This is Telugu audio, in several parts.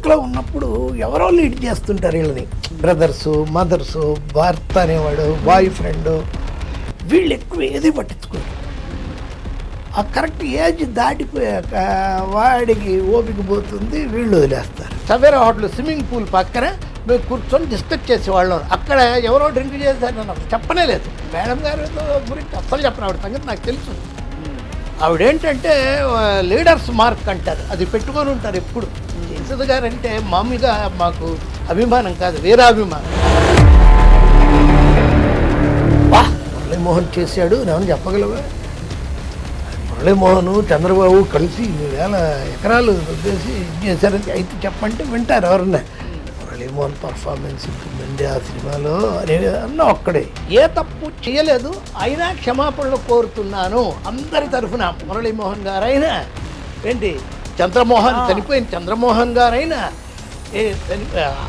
పీక్లో ఉన్నప్పుడు ఎవరో లీడ్ చేస్తుంటారు వీళ్ళని. బ్రదర్స్ మదర్స్ భర్త అనేవాడు బాయ్ ఫ్రెండ్. వీళ్ళు ఎక్కువ ఏది పట్టించుకోరు. ఆ కరెక్ట్ ఏజ్ దాటిపోయాక వాడికి ఓపిక పోతుంది వీళ్ళు వదిలేస్తారు. సవేరా హోటల్ స్విమ్మింగ్ పూల్ పక్కన మేము కూర్చొని డిస్కస్ చేసేవాళ్ళం. అక్కడ ఎవరో డ్రింక్ చేశారు నాకు చెప్పనే లేదు. మేడం గారు గురించి అస్సలు చెప్పను ఆవిడ సంగతి నాకు తెలుసు. ఆవిడేంటంటే లీడర్స్ మార్క్ అంటారు. అది పెట్టుకొని ఉంటారు ఎప్పుడు. జయసుధ గారు అంటే మామూలుగా మాకు అభిమానం కాదు వీరాభిమానం. వా మురళీమోహన్ చేశాడు నేను చెప్పగలవా? మురళీమోహన్ చంద్రబాబు కలిసి వేల ఎకరాలు వదిలేసి ఇది చేశారని అయితే చెప్పంటే వింటారు ఎవరన్నా. మురళీమోహన్ పర్ఫార్మెన్స్ ఉంటుందండి ఆ సినిమాలో అనే అన్న ఒక్కడే. ఏ తప్పు చేయలేదు అయినా క్షమాపణలు కోరుతున్నాను అందరి తరఫున మురళీమోహన్ గారైనా. ఏంటి? చంద్రమోహన్ చనిపోయిన చంద్రమోహన్ గారైనా ఏ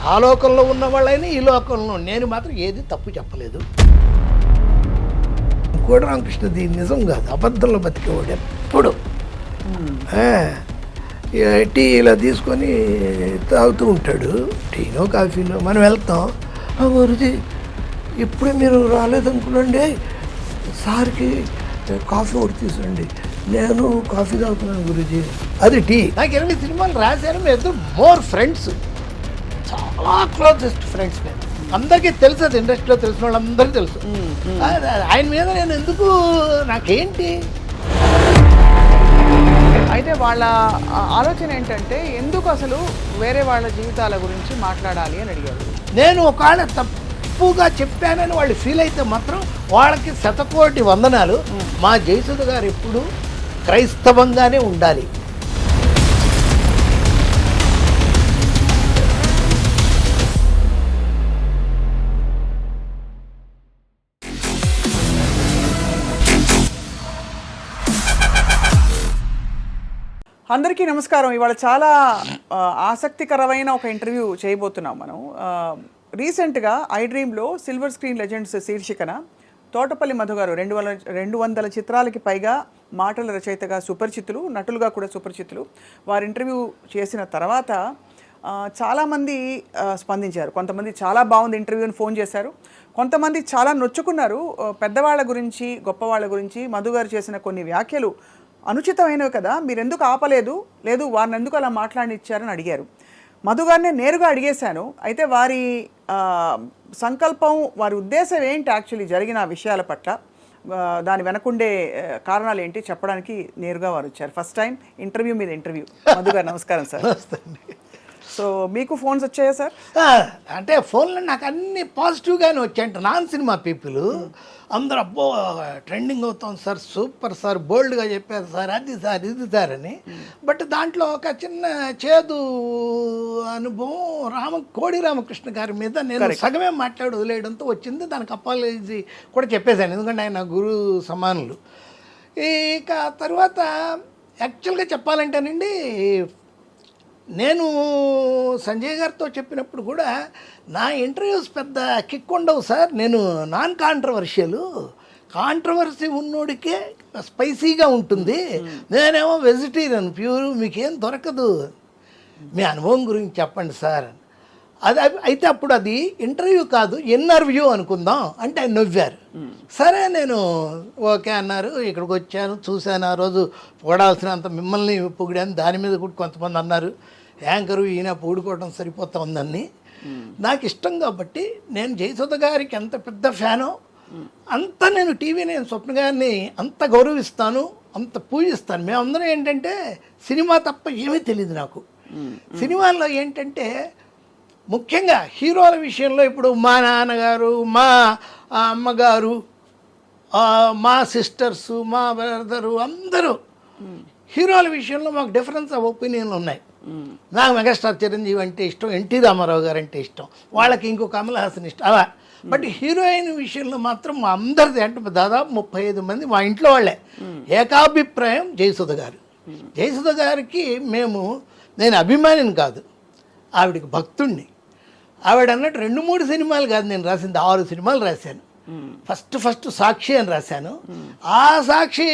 ఆ లోకంలో ఉన్న వాళ్ళైనా ఈ లోకంలో నేను మాత్రం ఏది తప్పు చెప్పలేదు. కోడి రామకృష్ణ దీని నిజం కాదు. అబద్ధంలో బతికేవాడు ఎప్పుడు. టీ ఇలా తీసుకొని తాగుతూ ఉంటాడు. టీనో కాఫీనో మనం వెళ్తాం. "ఆ, గురుజీ ఇప్పుడే మీరు రాలేదనుకోండి సార్కి కాఫీ ఒకటి తీసుకోండి నేను కాఫీ తాగుతున్నాను గురుజీ. అది టీ. నాకు ఎనిమిది సినిమాలు రాశాను మేము ఇద్దరు మోర్ ఫ్రెండ్స్ చాలా క్లోజెస్ట్ ఫ్రెండ్స్ మేము. అందరికీ తెలుసు అది ఇండస్ట్రీలో తెలిసిన వాళ్ళందరికీ తెలుసు. ఆయన మీద నేను ఎందుకు నాకేంటి? అయితే వాళ్ళ ఆలోచన ఏంటంటే ఎందుకు అసలు వేరే వాళ్ళ జీవితాల గురించి మాట్లాడాలి అని అడిగారు. నేను ఒకవేళ తప్పుగా చెప్పానని వాళ్ళు ఫీల్ అయితే మాత్రం వాళ్ళకి శతకోటి వందనాలు. మా జయసుధ గారు ఎప్పుడు క్రైస్తవంగానే ఉండాలి. అందరికీ నమస్కారం. ఇవాళ చాలా ఆసక్తికరమైన ఒక ఇంటర్వ్యూ చేయబోతున్నాం మనం. రీసెంట్గా ఐ డ్రీమ్లో సిల్వర్ స్క్రీన్ లెజెండ్స్ శీర్షికన తోటపల్లి మధు గారు రెండు వందల రెండు వందల చిత్రాలకి పైగా మాటల రచయితగా సుపరిచితులు నటులుగా కూడా సుపరిచితులు. వారి ఇంటర్వ్యూ చేసిన తర్వాత చాలామంది స్పందించారు. కొంతమంది చాలా బాగుంది ఇంటర్వ్యూని ఫోన్ చేశారు. కొంతమంది చాలా నొచ్చుకున్నారు. పెద్దవాళ్ళ గురించి గొప్పవాళ్ళ గురించి మధు గారు చేసిన కొన్ని వ్యాఖ్యలు అనుచితమైనవి కదా మీరెందుకు ఆపలేదు? లేదు వారిని ఎందుకు అలా మాట్లాడినిచ్చారని అడిగారు. మధు గారిని నేరుగా అడిగేశాను. అయితే వారి సంకల్పం వారి ఉద్దేశం ఏంటి యాక్చువల్లీ జరిగిన విషయాల పట్ల? దాని వెనకుండే కారణాలు ఏంటి చెప్పడానికి నేరుగా వారు వచ్చారు. ఫస్ట్ టైం ఇంటర్వ్యూ మీద ఇంటర్వ్యూ మధు గారు నమస్కారం సార్. సో మీకు ఫోన్స్ వచ్చాయా సార్? అంటే ఫోన్లో నాకు అన్ని పాజిటివ్గానే వచ్చాయంట నాన్ సినిమా పీపుల్. అందరూ అబ్బో ట్రెండింగ్ అవుతాం సార్ సూపర్ సార్ బోల్డ్గా చెప్పారు సార్ అది సార్ ఇది సార్ అని. బట్ దాంట్లో ఒక చిన్న చేదు అనుభవం రామ కోడి రామకృష్ణ గారి మీద నేను సగమే మాట్లాడి వదిలేయడంతో వచ్చింది. దానికి అపాలజీ కూడా చెప్పేశాను. ఎందుకంటే ఆయన గురు సమానులు. ఇక తర్వాత యాక్చువల్గా చెప్పాలంటేనండి నేను సంజయ్ గారితో చెప్పినప్పుడు కూడా నా ఇంటర్వ్యూస్ పెద్ద కిక్ ఉండవు సార్. నేను నాన్ కాంట్రవర్షియల్. కాంట్రవర్సీ ఉన్నోడికే స్పైసీగా ఉంటుంది. నేనేమో వెజిటేరియన్ ప్యూర్ మీకేం దొరకదు. మీ అనుభవం గురించి చెప్పండి సార్. అది అయితే అప్పుడు అది ఇంటర్వ్యూ కాదు ఇన్నర్వ్యూ అనుకుందాం అంటే ఆయన నవ్వారు సరే నేను ఓకే అన్నారు ఇక్కడికి వచ్చాను చూశాను ఆ రోజు పొగడాల్సినంత మిమ్మల్ని పొగిడాను దాని మీద కూడా కొంతమంది అన్నారు. యాంకరు ఈయన పొగుడుకోవడం సరిపోతా ఉందని. నాకు ఇష్టం కాబట్టి నేను జయసుధ గారికి ఎంత పెద్ద ఫ్యానో అంత నేను టీవీ నేను స్వప్న గారిని అంత గౌరవిస్తాను అంత పూజిస్తాను. మేమందరం ఏంటంటే సినిమా తప్ప ఏమీ తెలియదు నాకు. సినిమాల్లో ఏంటంటే ముఖ్యంగా హీరోల విషయంలో ఇప్పుడు మా నాన్నగారు మా అమ్మగారు మా సిస్టర్స్ మా బ్రదరు అందరూ హీరోల విషయంలో మాకు డిఫరెన్స్ ఆఫ్ ఒపీనియన్లు ఉన్నాయి. నాకు మెగాస్టార్ చిరంజీవి అంటే ఇష్టం ఎన్టీ రామారావు గారు అంటే ఇష్టం వాళ్ళకి ఇంకో కమల్ హాసన్ ఇష్టం అలా. బట్ హీరోయిన్ విషయంలో మాత్రం మా అందరిది అంటే దాదాపు ముప్పై ఐదు మంది మా ఇంట్లో వాళ్ళే. ఏకాభిప్రాయం జయసుధ గారు. జయసుధ గారికి మేము నేను అభిమానిని కాదు ఆవిడకి భక్తుణ్ణి. ఆవిడ అన్నట్టు రెండు మూడు సినిమాలు కాదు నేను రాసింది ఆరు సినిమాలు రాశాను. ఫస్ట్ ఫస్ట్ సాక్షి అని రాశాను. ఆ సాక్షి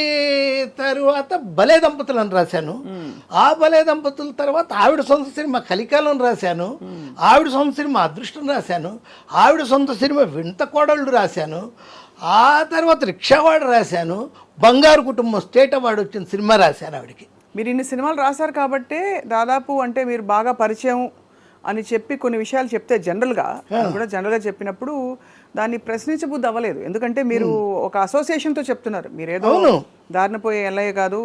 తరువాత భలే దంపతులు అని రాశాను. ఆ భలే దంపతుల తర్వాత ఆవిడ సొంత సినిమా కలికాలం రాశాను. ఆవిడ సొంత సినిమా అదృష్టం రాశాను. ఆవిడ సొంత సినిమా వింత కోడళ్ళు రాశాను. ఆ తర్వాత రిక్షావాడు రాశాను. బంగారు కుటుంబం స్టేట్ అవార్డు వచ్చిన సినిమా రాశాను ఆవిడకి. మీరు ఇన్ని సినిమాలు రాశారు కాబట్టి దాదాపు అంటే మీరు బాగా పరిచయం అని చెప్పి కొన్ని విషయాలు చెప్తే జనరల్గా కూడా జనరల్గా చెప్పినప్పుడు దాన్ని ప్రశ్నించబుద్ధి అవ్వలేదు. ఎందుకంటే మీరు ఒక అసోసియేషన్తో చెప్తున్నారు. మీరు ఏదో అవును. దారిన పోయే ఎల్లయ్య కాదు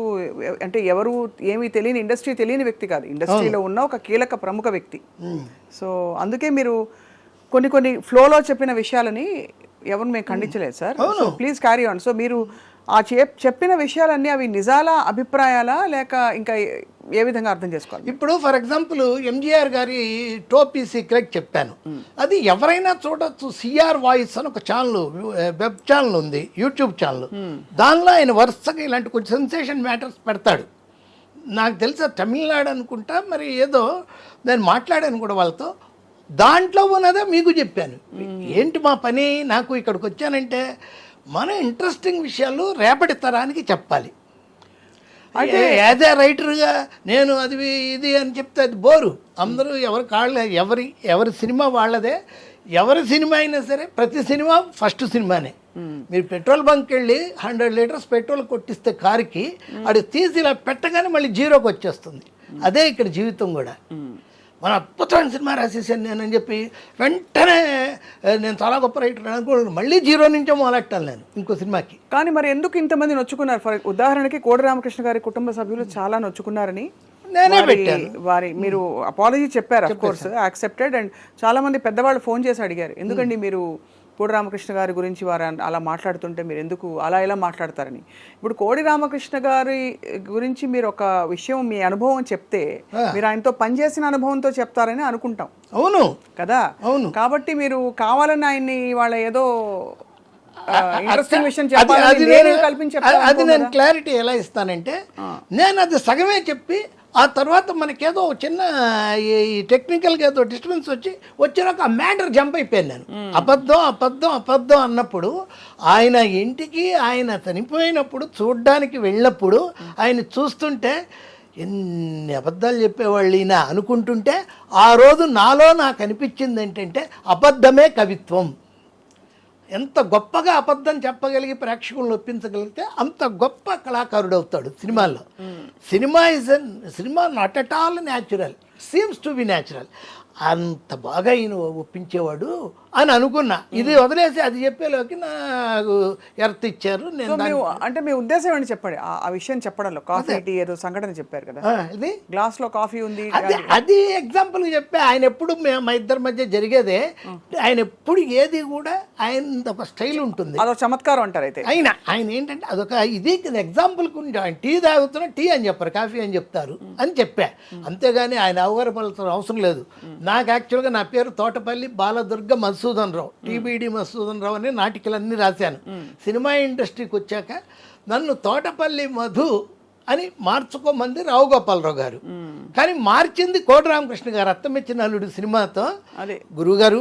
అంటే ఎవరు ఏమీ తెలియని ఇండస్ట్రీ తెలియని వ్యక్తి కాదు. ఇండస్ట్రీలో ఉన్న ఒక కీలక ప్రముఖ వ్యక్తి. సో అందుకే మీరు కొన్ని కొన్ని ఫ్లోలో చెప్పిన విషయాలని ఎవరు మేము ఖండించలేదు sir. So please carry on. So మీరు ఆ చెప్ చెప్పిన విషయాలన్నీ అవి నిజాల అభిప్రాయాలా లేక ఇంకా ఏ- విధంగా అర్థం చేసుకోవాలి? ఇప్పుడు ఫర్ ఎగ్జాంపుల్ ఎంజిఆర్ గారి టోపీ సీక్రెట్ చెప్పాను. అది ఎవరైనా చూడొచ్చు. సిఆర్ వాయిస్ అని ఒక ఛానల్ వెబ్ ఛానల్ ఉంది యూట్యూబ్ ఛానల్. దానిలో ఆయన వరుసగా ఇలాంటి కొంచెం సెన్సేషన్ మ్యాటర్స్ పెడతాడు. నాకు తెలుసా తమిళనాడు అనుకుంటా మరి ఏదో నేను మాట్లాడాను కూడా వాళ్ళతో. దాంట్లో ఉన్నదే మీకు చెప్పాను. ఏంటి మా పని? నాకు ఇక్కడికి వచ్చానంటే మన ఇంట్రెస్టింగ్ విషయాలు రేపటి తరానికి చెప్పాలి. అంటే యాజ్ ఏ రైటర్గా నేను అది ఇది అని చెప్తే అది బోరు. అందరూ ఎవరి కాళ్ళ ఎవరి ఎవరి సినిమా వాళ్ళదే. ఎవరి సినిమా అయినా సరే ప్రతి సినిమా ఫస్ట్ సినిమానే. మీరు పెట్రోల్ బంక్ వెళ్ళి హండ్రెడ్ లీటర్స్ పెట్రోల్ కొట్టిస్తే కారుకి అది తీసి ఇలా పెట్టగానే మళ్ళీ జీరోకి వచ్చేస్తుంది అదే ఇక్కడ జీవితం కూడా. మన అద్భుతమైన సినిమా రాసేసాను నేను అని చెప్పి వెంటనే "ఏ, నేను చాలా గొప్ప రైటర్ అనుకోండి మళ్ళీ జీరో నుంచే మొదలెట్టాను నేను ఇంకో సినిమాకి. కానీ మరి ఎందుకు ఇంతమంది నొచ్చుకున్నారు? ఫర్ ఉదాహరణకి కోడి రామకృష్ణ గారి కుటుంబ సభ్యులు చాలా నొచ్చుకున్నారని నేనే పెట్టాను. వారి మీరు అపాలజీ చెప్పారు అఫ్ కోర్స్ యాక్సెప్టెడ్ అండ్ చాలా మంది పెద్దవాళ్ళు ఫోన్ చేసి అడిగారు. ఎందుకండి మీరు కోడి రామకృష్ణ గారి గురించి వారు అలా మాట్లాడుతుంటే మీరు ఎందుకు అలా ఇలా మాట్లాడతారని. ఇప్పుడు కోడి రామకృష్ణ గారి గురించి మీరు ఒక విషయం మీ అనుభవం చెప్తే మీరు ఆయనతో పనిచేసిన అనుభవంతో చెప్తారని అనుకుంటాం. అవును. కదా? అవును. కాబట్టి మీరు కావాలని ఆయన్ని వాళ్ళ ఏదో అది- కల్పించి నేను క్లారిటీ ఎలా ఇస్తానంటే నేను అది సగమే చెప్పి ఆ తర్వాత మనకేదో చిన్న ఈ టెక్నికల్గా ఏదో డిస్టర్బెన్స్ వచ్చి వచ్చినాక ఆ మ్యాటర్ జంప్ అయిపోయాను నేను. అబద్ధం అబద్ధం అబద్ధం అన్నప్పుడు ఆయన ఇంటికి ఆయన చనిపోయినప్పుడు చూడ్డానికి వెళ్ళినప్పుడు ఆయన చూస్తుంటే ఎన్ని అబద్ధాలు చెప్పేవాళ్ళు ఈయన అనుకుంటుంటే ఆ రోజు నాలో నాకు అనిపించింది ఏంటంటే అబద్ధమే కవిత్వం. ఎంత గొప్పగా అబద్ధం చెప్పగలిగి ప్రేక్షకులను ఒప్పించగలిగితే అంత గొప్ప కళాకారుడు అవుతాడు సినిమాల్లో. Cinema is cinema not at all natural seems to be natural అంత బాగా ఈయన ఒప్పించేవాడు అని అనుకున్నా. ఇది వదిలేసి అది చెప్పేలోకి నాకు ఎర్త్ ఇచ్చారు. నేను అంటే మీ ఉద్దేశం ఏంటి చెప్పండి? ఆ- విషయం చెప్పడంలో కాఫీ టీ ఏదో సంఘటన చెప్పారు కదా. ఇది? గ్లాస్లో కాఫీ ఉంది అది ఎగ్జాంపుల్ చెప్పే ఆయన ఎప్పుడు మే- ఇద్దరి మధ్య జరిగేదే. ఆయన ఎప్పుడు ఏది కూడా ఆయన ఒక స్టైల్ ఉంటుంది. అదో చమత్కారం అంటారు అయితే. ఆయన ఆయన ఏంటంటే అదొక ఇది ఎగ్జాంపుల్ ఆయన టీ తాగుతున్నా టీ అని చెప్పారు కాఫీ అని చెప్తారు అని చెప్పా. అంతేగాని ఆయన అవగాహపడాల్సిన అవసరం లేదు. నాకు యాక్చువల్గా నా పేరు తోటపల్లి బాలదుర్గ మధుసూదన్ రావు టీబీడి మధుసూదన్ రావు అని నాటికలన్నీ రాశాను. సినిమా ఇండస్ట్రీకి వచ్చాక నన్ను తోటపల్లి మధు అని మార్చుకోమంది రావు గోపాలరావు గారు. కానీ మార్చింది కోటి రామకృష్ణ గారు అత్తమెచ్చిన అల్లుడు సినిమాతో. గురుగారు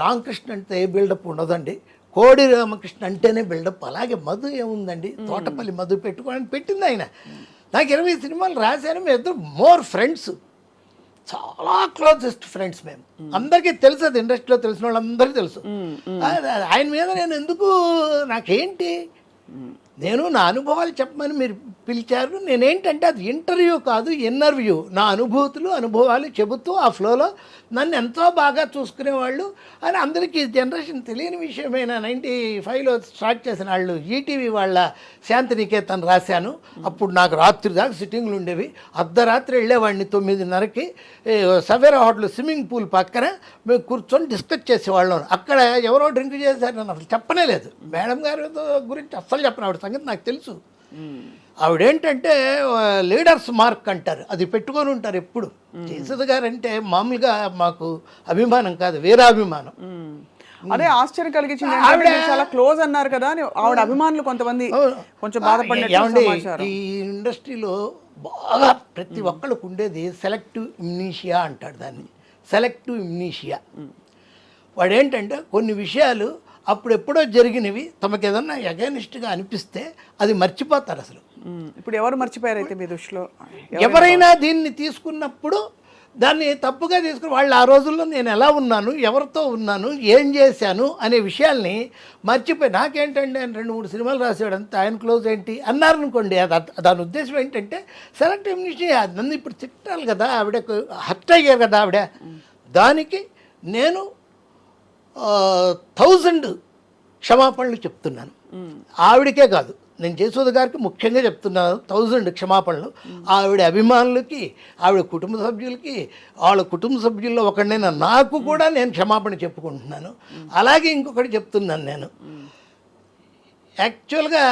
రామకృష్ణ అంటే ఏ బిల్డప్ ఉండదండి. కోడి రామకృష్ణ అంటేనే బిల్డప్. అలాగే మధు ఏముందండి? తోటపల్లి మధు పెట్టుకోవడానికి పెట్టింది ఆయన. నాకు ఇరవై సినిమాలు రాశాను మేము ఇద్దరు మోర్ ఫ్రెండ్స్. చాలా క్లోజెస్ట్ ఫ్రెండ్స్ మేము. అందరికీ తెలుసు అది ఇండస్ట్రీలో తెలిసిన వాళ్ళందరికీ తెలుసు. ఆయన మీద నేను ఎందుకు నాకేంటి? నేను నా అనుభవాలు చెప్పమని మీరు పిలిచారు. నేనేంటంటే అది ఇంటర్వ్యూ కాదు ఇన్నర్వ్యూ నా అనుభూతులు అనుభవాలు చెబుతూ ఆ ఫ్లోలో నన్ను ఎంతో బాగా చూసుకునేవాళ్ళు. అని అందరికీ జనరేషన్ తెలియని విషయమైన నైంటీ ఫైవ్లో స్టార్ట్ చేసిన వాళ్ళు ఈటీవీ వాళ్ళ శాంతినికేతన్ రాశాను. అప్పుడు నాకు రాత్రి దాకా సిట్టింగ్లు ఉండేవి. అర్ధరాత్రి వెళ్ళేవాడిని తొమ్మిదిన్నరకి. సవేరా హోటల్ స్విమ్మింగ్ పూల్ పక్కన మేము కూర్చొని డిస్కస్ చేసేవాళ్ళం. అక్కడ ఎవరో డ్రింక్ చేశారు నన్ను అసలు చెప్పనే లేదు. మేడం గారి గురించి అస్సలు చెప్పను. ఆవిడ సంగతి నాకు తెలుసు. ఆవిడేంటంటే లీడర్స్ మార్క్ అంటారు. అది పెట్టుకొని ఉంటారు ఎప్పుడు. జయసుధ గారు అంటే మామూలుగా మాకు అభిమానం కాదు వీరాభిమానం. అదే ఆశ్చర్యం కలిగించింది మీరు చాలా క్లోజ్ అన్నారు కదా అని ఆవిడ అభిమానులు కొంతమంది కొంచెం బాధపడినట్టు ఈ ఇండస్ట్రీలో బాగా ప్రతి ఒక్కళ్ళకు ఉండేది సెలెక్టివ్ ఇమ్నీషియా అంటాడు దాన్ని. Selective amnesia. వాడు ఏంటంటే కొన్ని విషయాలు అప్పుడు ఎప్పుడో జరిగినవి తమకు ఏదన్నా అగైనిస్ట్గా అనిపిస్తే అది మర్చిపోతారు అసలు. ఇప్పుడు ఎవరు మర్చిపోయారు అయితే మీ దృష్టిలో? ఎవరైనా దీన్ని తీసుకున్నప్పుడు దాన్ని తప్పుగా తీసుకుని వాళ్ళు ఆ రోజుల్లో నేను ఎలా ఉన్నాను ఎవరితో ఉన్నాను ఏం చేశాను అనే విషయాల్ని మర్చిపోయి నాకేంటండి ఆయన రెండు మూడు సినిమాలు రాశాడు అంత ఆయన క్లోజ్ ఏంటి అన్నారు అనుకోండి అది దాని ఉద్దేశం ఏంటంటే సెలెక్ట్ నన్ను ఇప్పుడు తిట్టాలి కదా ఆవిడ హర్ట్ అయ్యారు కదా ఆవిడ. దానికి నేను థౌజండ్ క్షమాపణలు చెప్తున్నాను. ఆవిడకే కాదు. నేను జయసూద గారికి ముఖ్యంగా చెప్తున్నాను థౌజండ్ క్షమాపణలు. ఆవిడ అభిమానులకి ఆవిడ కుటుంబ సభ్యులకి వాళ్ళ కుటుంబ సభ్యుల్లో ఒకడినైనా నాకు కూడా నేను క్షమాపణ చెప్పుకుంటున్నాను. అలాగే ఇంకొకటి చెప్తున్నాను నేను. యాక్చువల్గా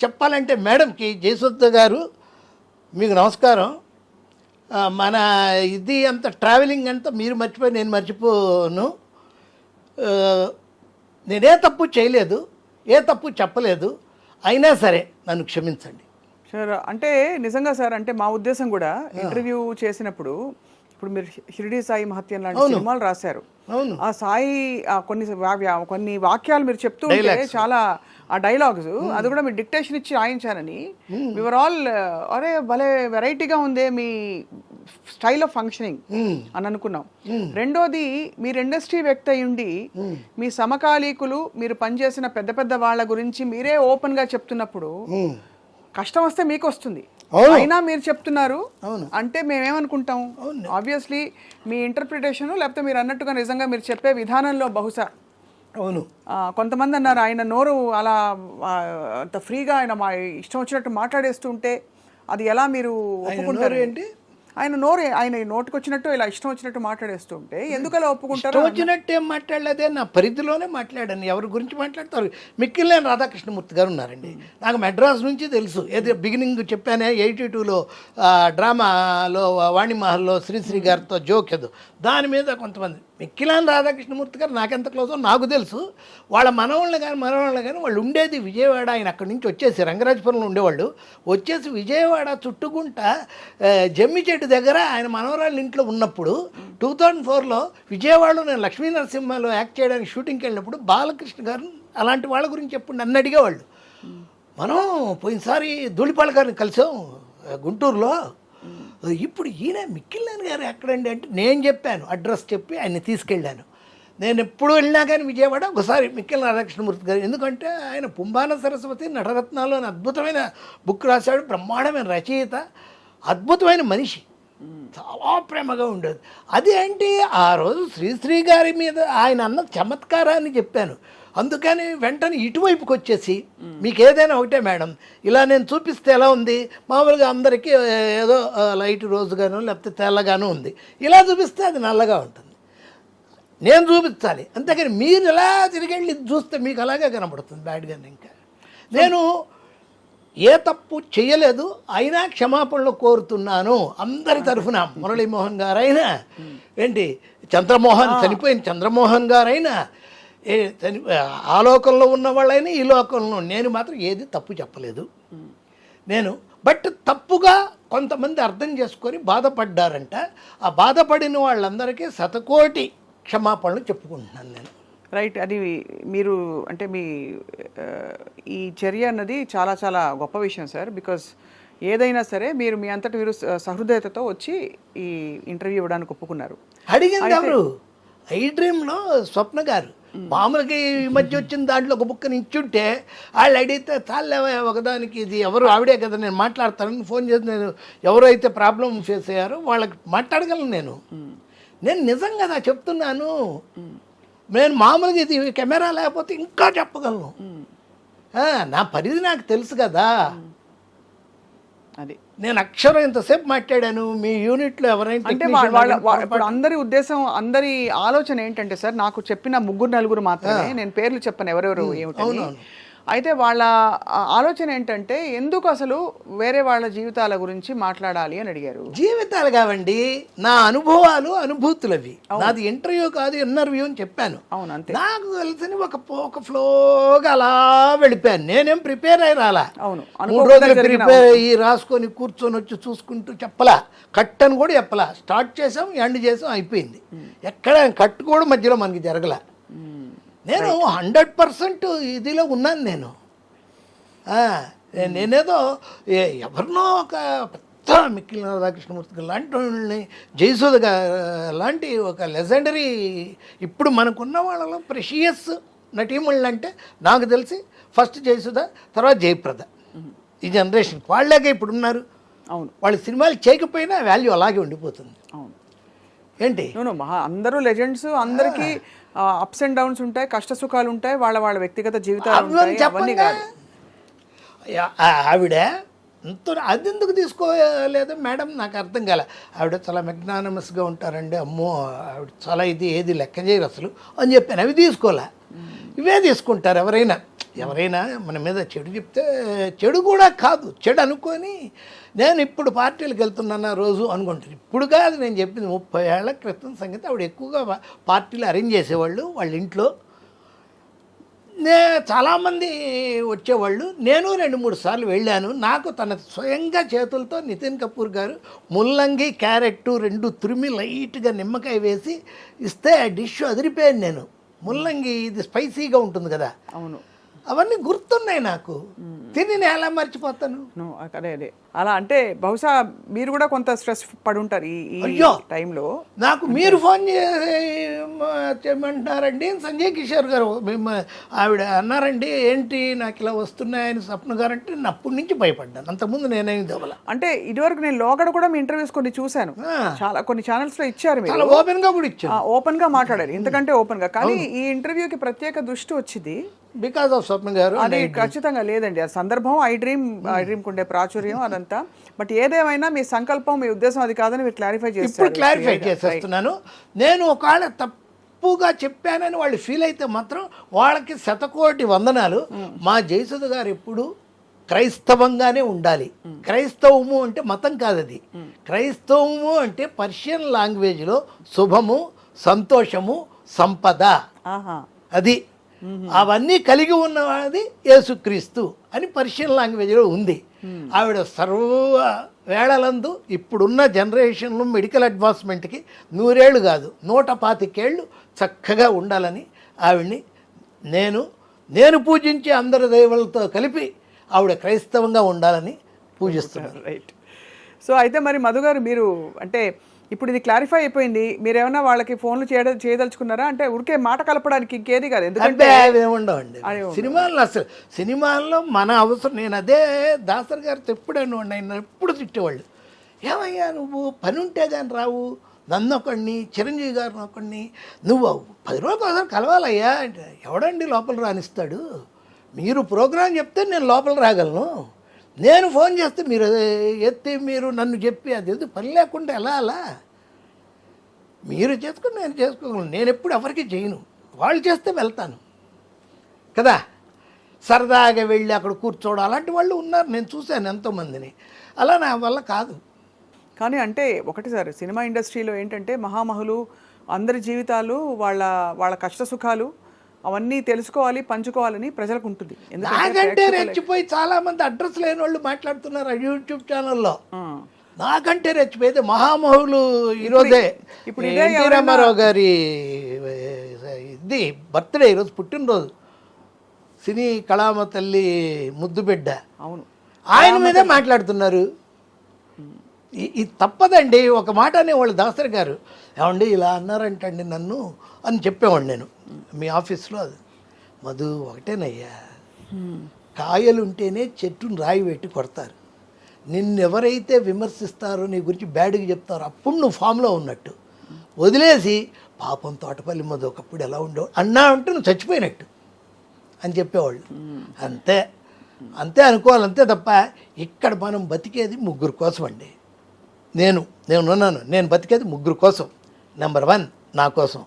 చెప్పాలంటే మేడంకి జయసూద గారు మీకు నమస్కారం. మన ఇది అంత ట్రావెలింగ్ అంతా మీరు మర్చిపోయి నేను మర్చిపోను. నేనే తప్పు చేయలేదు ఏ తప్పు చెప్పలేదు. అయినా సరే నన్ను క్షమించండి. సార్ అంటే నిజంగా సార్ అంటే మా ఉద్దేశం కూడా ఇంటర్వ్యూ చేసినప్పుడు ఇప్పుడు మీరు షిరిడి సాయి మహత్యం లాంటి సినిమాలు రాశారు. ఆ సాయి కొన్ని కొన్ని వాక్యాలు మీరు చెప్తూ ఉంటే చాలా ఆ డైలాగ్స్ అది కూడా మీరు డిక్టేషన్ ఇచ్చి రాయించానని వివర్ ఆల్ అరే భలే వెరైటీగా ఉందే మీ స్టైల్ ఆఫ్ ఫంక్షనింగ్ అని అనుకున్నాం. రెండోది మీరు ఇండస్ట్రీ వ్యక్తి ఉండి మీ సమకాలీకులు మీరు పనిచేసిన పెద్ద పెద్ద వాళ్ళ గురించి మీరే ఓపెన్గా చెప్తున్నప్పుడు. కష్టం వస్తే మీకు వస్తుంది. అయినా మీరు చెప్తున్నారు. అంటే మేమేమనుకుంటాం? ఆబ్వియస్లీ మీ ఇంటర్ప్రిటేషన్ లేకపోతే మీరు అన్నట్టుగా నిజంగా మీరు చెప్పే విధానంలో బహుశా అవును. కొంతమంది అన్నారు ఆయన నోరు అలా అంత ఫ్రీగా ఆయన మా ఇష్టం వచ్చినట్టు మాట్లాడేస్తుంటే అది ఎలా మీరు ఒప్పుకుంటారు? ఏంటి? ఆయన నోరు ఆయన నోటికి వచ్చినట్టు ఇలా ఇష్టం వచ్చినట్టు మాట్లాడేస్తూ ఉంటే ఎందుకు అలా ఒప్పుకుంటారు వచ్చినట్టు ఏం మాట్లాడలేదే? నా పరిధిలోనే మాట్లాడాను. ఎవరి గురించి మాట్లాడతారు? మిక్కిలేని రాధాకృష్ణమూర్తి గారు ఉన్నారండి. నాకు మెడ్రాస్ నుంచి తెలుసు. ఏదో బిగినింగ్ చెప్పానే ఎయిటీ టూలో డ్రామాలో వాణిమహల్లో శ్రీశ్రీ గారితో జోక్ ఏదో. దాని మీద కొంతమంది మిక్కిలాన్ రాధాకృష్ణమూర్తి గారు నాకెంత క్లోజో నాకు తెలుసు. వాళ్ళ మనవాళ్ళు కానీ మనవాళ్ళు కానీ వాళ్ళు ఉండేది విజయవాడ. ఆయన అక్కడి నుంచి వచ్చేసి రంగరాజపురంలో ఉండేవాళ్ళు. వచ్చేసి విజయవాడ చుట్టుకుంటా జమ్మి చెట్టు దగ్గర ఆయన మనవరాళ్ళ ఇంట్లో ఉన్నప్పుడు టూ థౌజండ్ ఫోర్లో విజయవాడలో నేను లక్ష్మీ నరసింహలో యాక్ట్ చేయడానికి షూటింగ్కి వెళ్ళినప్పుడు బాలకృష్ణ గారు అలాంటి వాళ్ళ గురించి ఎప్పుడు నన్ను అడిగేవాళ్ళు. మనం పోయినసారి ధూళిపాల గారిని కలిసాం గుంటూరులో. ఇప్పుడు ఈయన మిక్కిలేని గారు ఎక్కడండి? అంటే నేను చెప్పాను అడ్రస్ చెప్పి ఆయన తీసుకెళ్ళాను. నేను ఎప్పుడు వెళ్ళినా కానీ విజయవాడ ఒకసారి మిక్కిల రాధాకృష్ణమూర్తి గారు. ఎందుకంటే ఆయన పుంబాన సరస్వతి నటరత్నాలు అని అద్భుతమైన బుక్ రాశాడు బ్రహ్మాండమైన రచయిత అద్భుతమైన మనిషి. చాలా ప్రేమగా ఉండేది. అది ఏంటి ఆ రోజు శ్రీశ్రీ గారి మీద ఆయన అన్న చమత్కారాన్ని చెప్పాను. అందుకని వెంటనే ఇటువైపుకి వచ్చేసి మీకు ఏదైనా ఒకటే మేడం ఇలా నేను చూపిస్తే ఎలా ఉంది? మామూలుగా అందరికీ ఏదో లైట్ రోజుగాను లేకపోతే తెల్లగాను ఉంది. ఇలా చూపిస్తే అది నల్లగా ఉంటుంది. నేను చూపించాలి. అంతేకాని మీరు ఎలా తిరిగి చూస్తే మీకు అలాగే కనబడుతుంది బ్యాడ్గానే ఇంకా. నేను ఏ తప్పు చేయలేదు అయినా క్షమాపణలు కోరుతున్నాను. అందరి తరఫున మురళీమోహన్ గారైనా ఏంటి చంద్రమోహన్ చనిపోయిన చంద్రమోహన్ గారైనా ఏ ఆ లోకంలో ఉన్న వాళ్ళైనా ఈ లోకంలో నేను మాత్రం ఏది తప్పు చెప్పలేదు. నేను బట్ తప్పుగా కొంతమంది అర్థం చేసుకొని బాధపడ్డారంట. ఆ బాధపడిన వాళ్ళందరికీ శతకోటి క్షమాపణలు చెప్పుకుంటున్నాను నేను. రైట్ అది మీరు అంటే మీ ఈ చర్య అన్నది చాలా చాలా గొప్ప విషయం సార్. బికాస్ ఏదైనా సరే మీరు మీ అంతటి మీరు సహృదయతతో వచ్చి ఈ ఇంటర్వ్యూ ఇవ్వడానికి ఒప్పుకున్నారు. అడిగింది ఎవరు? ఐ డ్రీమ్లో స్వప్న గారు. మామూలుగా ఈ మధ్య వచ్చిన దాంట్లో ఒక బుక్కని ఇచ్చుంటే వాళ్ళు అడిగితే తాళ్ళేవా ఒకదానికి ఇది ఎవరు? ఆవిడే కదా నేను మాట్లాడతానని ఫోన్ చేసి నేను ఎవరైతే ప్రాబ్లం ఫేస్ అయ్యారో వాళ్ళకి మాట్లాడగలను నేను. నేను నిజం కదా చెప్తున్నాను. నేను మామూలుగా ఇది కెమెరా లేకపోతే ఇంకా చెప్పగలను. నా పరిధి నాకు తెలుసు కదా. అది. నేను అక్షరం ఇంతసేపు మాట్లాడాను మీ యూనిట్లో ఎవరైనా అంటే వాళ్ళ ఇప్పుడు అందరి ఉద్దేశం అందరి ఆలోచన ఏంటంటే సార్ నాకు చెప్పిన ముగ్గురు నలుగురు మాత్రమే నేను పేర్లు చెప్పను ఎవరెవరు ఏమిటని. అయితే వాళ్ళ ఆలోచన ఏంటంటే ఎందుకు అసలు వేరే వాళ్ళ జీవితాల గురించి మాట్లాడాలి అని అడిగారు. జీవితాలు కావండి నా అనుభవాలు అనుభూతులు అవి నాది ఇంటర్వ్యూ కాదు ఇంటర్వ్యూ అని చెప్పాను. అవును అంతే. నాకు తెలిసిన ఒక ఒక ఫ్లోగా అలా వెళ్ళిపోయాను. నేనేం ప్రిపేర్ అయి రాలా. అవును మూడు రోజులు ప్రిపేర్ అయ్యి రాసుకొని కూర్చొని వచ్చి చూసుకుంటూ చెప్పలా. కట్ అని కూడా చెప్పలా. స్టార్ట్ చేసాం ఎండ్ చేసాం అయిపోయింది. ఎక్కడ కట్ కూడా మధ్యలో మనకి జరగల. నేను హండ్రెడ్ పర్సెంట్ ఇదిలో ఉన్నాను నేను. నేనేదో ఎవరినో ఒక పెద్ద మిక్కిలి రాధాకృష్ణమూర్తి గారు లాంటి వాళ్ళని జయసూద లాంటి ఒక లెజెండరీ ఇప్పుడు మనకున్న వాళ్ళలో ప్రెషియస్ నటీమణులు అంటే నాకు తెలిసి ఫస్ట్ జయసుధ తర్వాత జయప్రద. ఈ జనరేషన్ వాళ్ళకే ఇప్పుడు ఉన్నారు. అవును. వాళ్ళు సినిమాలు చేయకపోయినా వాల్యూ అలాగే ఉండిపోతుంది. ఏంటి? మహా అందరూ లెజెండ్స్ అందరికీ అప్స్ అండ్ డౌన్స్ ఉంటాయి కష్ట సుఖాలు ఉంటాయి వాళ్ళ వాళ్ళ వ్యక్తిగత జీవితాలు అవన్నీ ఉంటాయి అవన్నీ చెప్పంగా. కాదు. ఆవిడ అది ఎందుకు తీసుకోలేదు? మేడం నాకు అర్థం కాలే. ఆవిడ చాలా మెగ్నానమస్గా ఉంటారండి. అమ్మో ఆవిడ చాలా ఇది ఏది లెక్క చేయరు అసలు అని చెప్పాను. అవి తీసుకోలే. ఇవే తీసుకుంటారు ఎవరైనా. ఎవరైనా మన మీద చెడు చెప్తే చెడు కూడా కాదు చెడు అనుకొని నేను ఇప్పుడు పార్టీలకు వెళ్తున్నాను రోజు అనుకుంటుంది ఇప్పుడు కాదు నేను చెప్పింది ముప్పై ఏళ్ళ క్రితం సంగతి. ఆవిడ ఎక్కువగా పార్టీలు అరేంజ్ చేసేవాళ్ళు వాళ్ళ ఇంట్లో. నే చాలామంది వచ్చేవాళ్ళు. నేను రెండు మూడు సార్లు వెళ్ళాను. నాకు తన స్వయంగా చేతులతో నితిన్ కపూర్ గారు ముల్లంగి క్యారెట్ రెండు తురిమి లైట్గా నిమ్మకాయ వేసి ఇస్తే ఆ డిష్ అదిరిపోయాను నేను. ముల్లంగి ఇది స్పైసీగా ఉంటుంది కదా. అవును. అవన్నీ గుర్తున్నాయి నాకు. తిని నేను ఎలా మర్చిపోతాను అదే అదే. అలా అంటే బహుశా మీరు కూడా కొంత స్ట్రెస్ పడి ఉంటారు ఈ. టైంలో. నాకు మీరు ఫోన్ చేయమంటున్నారండి సంజయ్ కిషోర్ గారు మేము ఆవిడ అన్నారండి ఏంటి నాకు ఇలా వస్తున్నాయని స్వప్న గారు అంటే నేను అప్పటి నుంచి భయపడ్డాను. అంతకుముందు నేనేమి దవల అంటే ఇదివరకు నేను లోగడ కూడా మీ ఇంటర్వ్యూస్ కొన్ని చూశాను. చాలా కొన్ని ఛానల్స్లో ఇచ్చారు మీరు. చాలా ఓపెన్గా కూడా ఇచ్చాను ఓపెన్గా మాట్లాడారు. ఎందుకంటే ఓపెన్గా కానీ ఈ ఇంటర్వ్యూకి ప్రత్యేక దృష్టి వచ్చింది. బికాస్ ఆఫ్ స్వప్న గారు అది ఖచ్చితంగా లేదండి. ఆ సందర్భం ఐ డ్రీమ్ ఐ డ్రీమ్ ఉండే ప్రాచుర్యం అదంతా. బట్ ఏదేమైనా మీ సంకల్పం మీ ఉద్దేశం అది కాదని మీరు క్లారిఫై ఇప్పుడు చేస్తారు క్లారిఫై చేసేస్తున్నాను. నేను ఒకవేళ తప్పుగా చెప్పానని వాళ్ళు ఫీల్ అయితే మాత్రం వాళ్ళకి శతకోటి వందనాలు. మా జయసుధ గారు ఎప్పుడు క్రైస్తవంగానే ఉండాలి. క్రైస్తవము అంటే మతం కాదు అది క్రైస్తవము అంటే పర్షియన్ లాంగ్వేజ్లో శుభము సంతోషము సంపద. అది అవన్నీ కలిగి ఉన్నది యేసుక్రీస్తు అని పర్షియన్ లాంగ్వేజ్లో ఉంది. ఆవిడ సర్వ వేళలందు ఇప్పుడున్న జనరేషన్లో మెడికల్ అడ్వాన్స్మెంట్కి నూరేళ్ళు కాదు నూట పాతికేళ్ళు చక్కగా ఉండాలని ఆవిడ్ని నేను నేను పూజించే అందరి దైవాలతో కలిపి ఆవిడ క్రైస్తవంగా ఉండాలని పూజిస్తున్నాను. రైట్ సో అయితే మరి మధు గారు మీరు అంటే ఇప్పుడు ఇది క్లారిఫై అయిపోయింది. మీరు ఏమైనా వాళ్ళకి ఫోన్లు చేయడం చేయదలుచుకున్నారా? అంటే ఉరికే మాట కలపడానికి ఇంకేది కాదు. ఎందుకంటే అవి ఉండవండి. సినిమాల్లో అసలు సినిమాల్లో మన అవసరం నేను అదే దాసర్ గారితో ఎప్పుడు అనేవాడిని ఆయన ఎప్పుడు తిట్టేవాళ్ళు. ఏమయ్యా నువ్వు? పని ఉంటే కానీ రావు. నన్ను ఒకడిని చిరంజీవి గారిని ఒకడిని. నువ్వు పది రోజుల ఒకసారి కలవాలయ్యా. ఎవడండి లోపల రానిస్తాడు మీరు ప్రోగ్రాం చెప్తే నేను లోపల రాగలను. నేను ఫోన్ చేస్తే మీరు ఎత్తి మీరు నన్ను చెప్పి అది ఎందుకు పని లేకుండా ఎలా అలా? మీరు చేసుకుని నేను చేసుకోగలను. నేను ఎప్పుడు ఎవరికి చేయను. వాళ్ళు చేస్తే వెళ్తాను. కదా? సరదాగా వెళ్ళి అక్కడ కూర్చోవడం. అలాంటి వాళ్ళు ఉన్నారు. నేను చూశాను ఎంతోమందిని. అలా నా వల్ల కాదు. కానీ అంటే ఒకటి సార్ సినిమా ఇండస్ట్రీలో ఏంటంటే మహామహులు అందరి జీవితాలు వాళ్ళ వాళ్ళ కష్ట సుఖాలు అవన్నీ తెలుసుకోవాలి పంచుకోవాలని ప్రజలకు ఉంటుంది నాకంటే రెచ్చిపోయి చాలా మంది అడ్రస్ లేని వాళ్ళు మాట్లాడుతున్నారు ఆ యూట్యూబ్ ఛానల్లో నాకంటే రెచ్చిపోయితే మహామహులు ఈరోజే. ఇప్పుడు ఎన్టీ రామారావు గారి ఇది బర్త్డే ఈరోజు పుట్టినరోజు. సినీ కళామ తల్లి ముద్దు బిడ్డ. అవును. ఆయన మీదే మాట్లాడుతున్నారు. ఇది తప్పదండి. ఒక మాట అనేవాళ్ళు దాసరి గారు ఏమండి ఇలా అన్నారంటండి నన్ను అని చెప్పేవాడు నేను. మీ ఆఫీస్లో అది. మధు ఒకటేనయ్యా. కాయలు ఉంటేనే చెట్టును రాయి పెట్టి కొడతారు. నిన్నెవరైతే విమర్శిస్తారో నీ గురించి బ్యాడ్గా చెప్తారో అప్పుడు నువ్వు ఫామ్లో ఉన్నట్టు. వదిలేసి పాపం తోటపల్లి మధు ఒకప్పుడు ఎలా ఉండేవు అన్నా అంటే నువ్వు చచ్చిపోయినట్టు అని చెప్పేవాళ్ళు. అంతే. అంతే అనుకోవాలి అంతే తప్ప ఇక్కడ మనం బతికేది ముగ్గురు కోసం అండి నేను నేను ఉన్నాను. నేను బతికేది ముగ్గురు కోసం. నెంబర్ వన్ నా కోసం.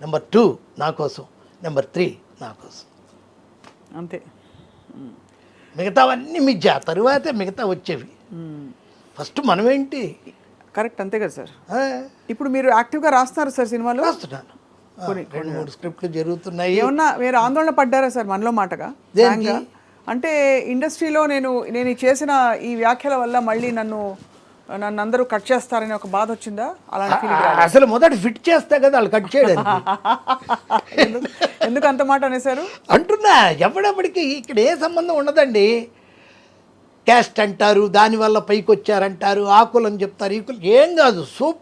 నెంబర్ టూ నా కోసం. నెంబర్ త్రీ నా కోసం. అంతే. మిగతావన్నీ మిథ్య తరువాతే మిగతా వచ్చేవి. ఫస్ట్ మనమేంటి? కరెక్ట్ అంతే కదా సార్. ఇప్పుడు మీరు యాక్టివ్గా రాస్తున్నారు సార్ సినిమాలో? రాస్తున్నాను. రెండు మూడు స్క్రిప్ట్లు జరుగుతున్నాయి. ఏమన్నా మీరు ఆందోళన పడ్డారా సార్ మనలో మాటగా? అంటే ఇండస్ట్రీలో నేను నేను చేసిన ఈ వ్యాఖ్యల వల్ల మళ్ళీ నన్ను నన్ను అందరూ కట్ చేస్తారని ఒక బాధ వచ్చిందా? అలాంటి ఆ- అసలు మొదట ఫిట్ చేస్తే కదా వాళ్ళు కట్ చేయడానికి. ఎందుకు అంత మాట అనేసారు అంటున్నా ఎవడెప్పటికి ఇక్కడ ఏ సంబంధం ఉండదండి. క్యాస్ట్ అంటారు దానివల్ల పైకి వచ్చారంటారు ఆ కులం చెప్తారు ఈ కులం ఏం కాదు సూపర్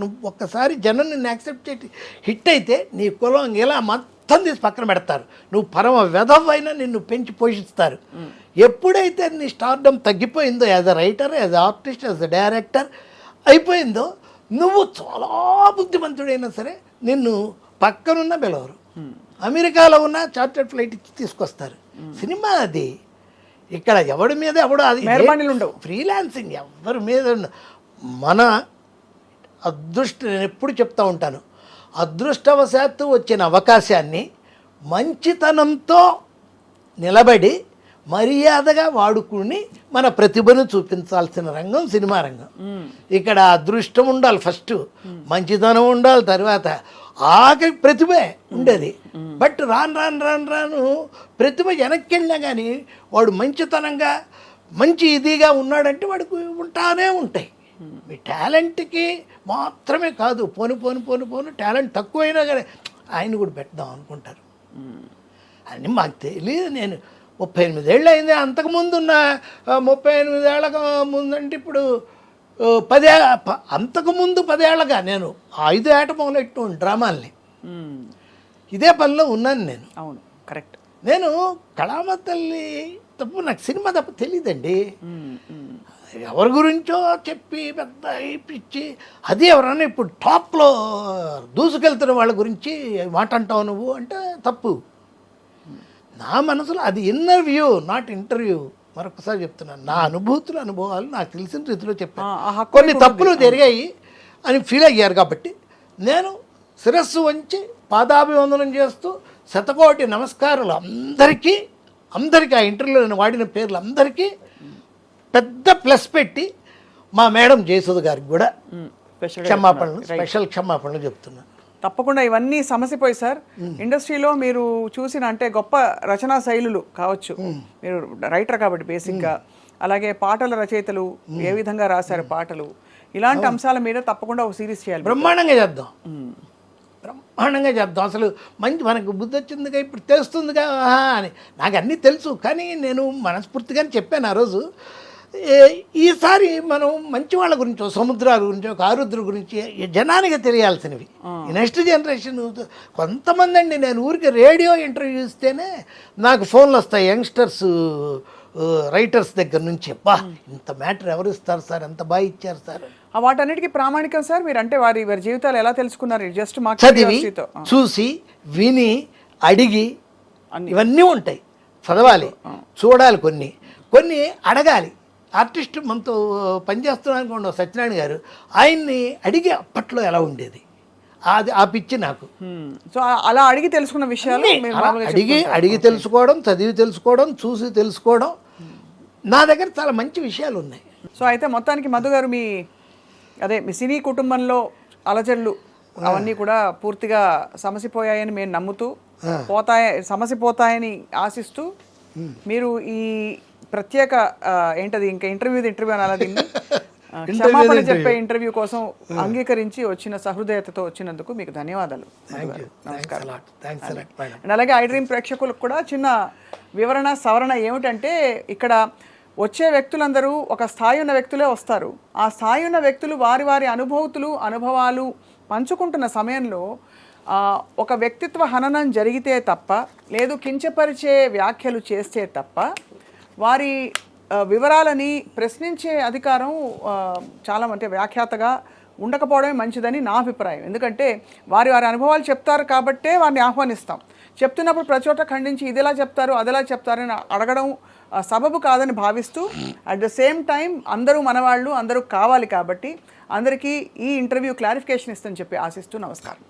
నువ్వు ఒక్కసారి జనం నిన్ను యాక్సెప్ట్ చేసి హిట్ అయితే నీ కులం ఇలా మొత్తం తీసి పక్కన పెడతారు. నువ్వు పరమ వెధవైనా నిన్ను పెంచి పోషిస్తారు. ఎప్పుడైతే నీ స్టార్డమ్ తగ్గిపోయిందో as a writer as a artist as a director అయిపోయిందో నువ్వు చాలా బుద్ధిమంతుడైనా సరే నిన్ను పక్కనున్న పిలవరు అమెరికాలో ఉన్న చార్టెడ్ ఫ్లైట్ ఇచ్చి తీసుకొస్తారు. సినిమా అది. ఇక్కడ ఎవడి మీద ఎవడు అది. ఫ్రీలాన్సింగ్ ఎవరి మీద మన అదృష్ట నేను ఎప్పుడు చెప్తా ఉంటాను. అదృష్టవశాత్తు వచ్చిన అవకాశాన్ని మంచితనంతో నిలబడి మర్యాదగా వాడుకుని మన ప్రతిభను చూపించాల్సిన రంగం సినిమా రంగం. ఇక్కడ అదృష్టం ఉండాలి ఫస్ట్. మంచితనం ఉండాలి తర్వాత ఆఖరి ప్రతిభే ఉండేది. బట్ రాను రాను రాను రాను ప్రతిభ వెనక్కి వెళ్ళినా కానీ వాడు మంచితనంగా మంచి ఇదిగా ఉన్నాడంటే వాడికి ఉంటానే ఉంటాయి. మీ టాలెంట్కి మాత్రమే కాదు పోను పోను పోను పోను టాలెంట్ తక్కువైనా కానీ ఆయన కూడా పెట్టదాం అనుకుంటారు. అని మాకు తెలియదు నేను ముప్పై ఎనిమిదేళ్ళు అయింది. అంతకుముందు ఉన్న ముప్పై ఎనిమిదేళ్ళకు ముందంటే ఇప్పుడు పదే అంతకుముందు పదేళ్ళగా నేను ఐదు ఏట మొదలెట్టు డ్రామాల్ని. ఇదే పనిలో ఉన్నాను నేను. అవును కరెక్ట్. నేను కళామ తల్లి తప్ప నాకు సినిమా తప్ప తెలియదండి ఎవరి గురించో చెప్పి పెద్ద ఇప్పించి అది ఎవరన్నా ఇప్పుడు టాప్లో దూసుకెళ్తున్న వాళ్ళ గురించి మాట అంటావు నువ్వు అంటే తప్పు. నా మనసులో అది ఇన్నర్ వ్యూ నాట్ ఇంటర్వ్యూ మరొకసారి చెప్తున్నాను నా అనుభూతులు అనుభవాలు నాకు తెలిసిన రీతిలో చెప్పాను కొన్ని తప్పులు జరిగాయి అని ఫీల్ అయ్యారు కాబట్టి నేను శిరస్సు వంచి పాదాభివందనం చేస్తూ శతకోటి నమస్కారాలు అందరికీ అందరికీ ఆ ఇంటర్వ్యూలో నేను వాడిన పేర్లు అందరికీ పెద్ద ప్లస్ పెట్టి మా మేడం జయసుధ గారికి కూడా స్పెషల్ క్షమాపణలు స్పెషల్ క్షమాపణలు చెప్తున్నాను తప్పకుండా ఇవన్నీ సమసిపోయి సార్. ఇండస్ట్రీలో మీరు చూసిన అంటే గొప్ప రచనా శైలులు కావచ్చు. మీరు రైటర్ కాబట్టి బేసిక్గా అలాగే పాటల రచయితలు ఏ విధంగా రాశారు పాటలు. ఇలాంటి అంశాల మీద తప్పకుండా ఒక సిరీస్ చేయాలి. బ్రహ్మాండంగా చేద్దాం. బ్రహ్మాండంగా చేద్దాం. అసలు మంచి మనకు బుద్ధి వచ్చిందిగా ఇప్పుడు తెలుస్తుందిగా అని. నాకు అన్నీ తెలుసు కానీ నేను మనస్ఫూర్తిగానే చెప్పాను ఆ రోజు. ఈసారి మనం మంచి వాళ్ళ గురించి సముద్రాల గురించి ఒక ఆరుద్ర గురించి జనానికి తెలియాల్సినవి. నెక్స్ట్ జనరేషన్ కొంతమంది అండి నేను ఊరికి రేడియో ఇంటర్వ్యూ ఇస్తేనే నాకు ఫోన్లు వస్తాయి యంగ్స్టర్స్ రైటర్స్ దగ్గర నుంచి. అబ్బా ఇంత మ్యాటర్ ఎవరు ఇస్తారు సార్? ఎంత బాగా ఇచ్చారు సార్? ఆ వాటన్నిటికీ ప్రామాణికం సార్. మీరు అంటే వారి వారి జీవితాలు ఎలా తెలుసుకున్నారు? జస్ట్ మా చదివి. చూసి విని అడిగి. ఇవన్నీ ఉంటాయి. చదవాలి. చూడాలి కొన్ని. కొన్ని అడగాలి. ఆర్టిస్ట్ మనతో పనిచేస్తున్నాను అనుకోండి సత్యనారాయణ గారు ఆయన్ని అడిగి అప్పట్లో ఎలా ఉండేది? అది ఆ పిచ్చి నాకు. సో అలా అడిగి తెలుసుకున్న విషయాలు అడిగి. అడిగి తెలుసుకోవడం చదివి తెలుసుకోవడం చూసి తెలుసుకోవడం నా దగ్గర చాలా మంచి విషయాలు ఉన్నాయి. సో అయితే మొత్తానికి మధు గారు మీ అదే మీ సినీ కుటుంబంలో అలజడులు అవన్నీ కూడా పూర్తిగా సమసిపోయాయని మేము నమ్ముతూ పోతాయి సమసిపోతాయని ఆశిస్తూ మీరు ఈ ప్రత్యేక ఏంటది? ఇంకా ఇంటర్వ్యూ ఇంటర్వ్యూ అనాలా క్షమాపణ చెప్పే ఇంటర్వ్యూ కోసం అంగీకరించి వచ్చిన సహృదయతతో వచ్చినందుకు మీకు ధన్యవాదాలు. అండ్ అలాగే ఐ డ్రీమ్ ప్రేక్షకులకు కూడా చిన్న వివరణ సవరణ ఏమిటంటే ఇక్కడ వచ్చే వ్యక్తులందరూ ఒక స్థాయి ఉన్న వ్యక్తులే వస్తారు. ఆ స్థాయి ఉన్న వ్యక్తులు వారి వారి అనుభూతులు అనుభవాలు పంచుకుంటున్న సమయంలో ఒక వ్యక్తిత్వ హననం జరిగితే తప్ప లేదు కించపరిచే వ్యాఖ్యలు చేస్తే తప్ప వారి వివరాలని ప్రశ్నించే అధికారం చాలా అంటే వ్యాఖ్యాతగా ఉండకపోవడమే మంచిదని నా అభిప్రాయం. ఎందుకంటే వారి వారి అనుభవాలు చెప్తారు కాబట్టే వారిని ఆహ్వానిస్తాం. చెప్తున్నప్పుడు ప్రతి చోట ఖండించి ఇదిలా చెప్తారు అదిలా చెప్తారని అడగడం సబబు కాదని భావిస్తూ అట్ ద సేమ్ టైం అందరూ మనవాళ్ళు అందరూ కావాలి కాబట్టి అందరికీ ఈ ఇంటర్వ్యూ క్లారిఫికేషన్ ఇస్తని చెప్పి ఆశిస్తూ నమస్కారం.